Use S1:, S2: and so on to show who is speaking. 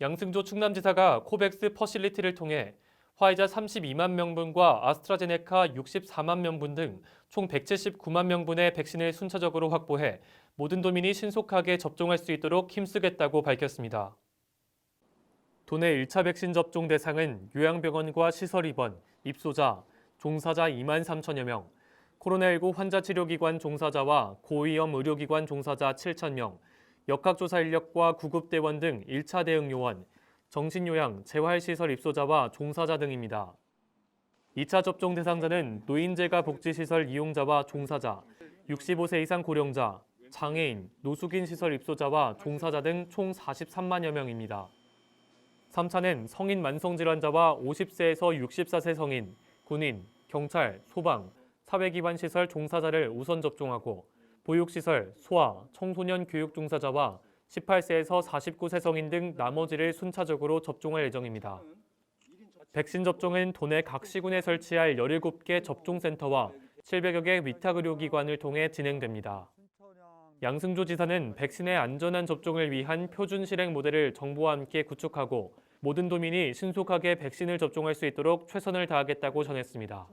S1: 양승조 충남지사가 코백스 퍼실리티를 통해 화이자 32만 명분과 아스트라제네카 64만 명분 등 총 179만 명분의 백신을 순차적으로 확보해 모든 도민이 신속하게 접종할 수 있도록 힘쓰겠다고 밝혔습니다. 도내 1차 백신 접종 대상은 요양병원과 시설 입원, 입소자, 종사자 2만 3천여 명, 코로나19 환자 치료기관 종사자와 고위험 의료기관 종사자 7천 명, 역학조사 인력과 구급대원 등 1차 대응 요원, 정신요양, 재활시설 입소자와 종사자 등입니다. 2차 접종 대상자는 노인재가 복지시설 이용자와 종사자, 65세 이상 고령자, 장애인, 노숙인 시설 입소자와 종사자 등 총 43만여 명입니다. 3차는 성인 만성질환자와 50세에서 64세 성인, 군인, 경찰, 소방, 사회기관 시설 종사자를 우선 접종하고 보육시설, 소아, 청소년 교육 종사자와 18세에서 49세 성인 등 나머지를 순차적으로 접종할 예정입니다. 백신 접종은 도내 각 시군에 설치할 17개 접종센터와 700여 개 위탁의료기관을 통해 진행됩니다. 양승조 지사는 백신의 안전한 접종을 위한 표준 실행 모델을 정부와 함께 구축하고 모든 도민이 신속하게 백신을 접종할 수 있도록 최선을 다하겠다고 전했습니다.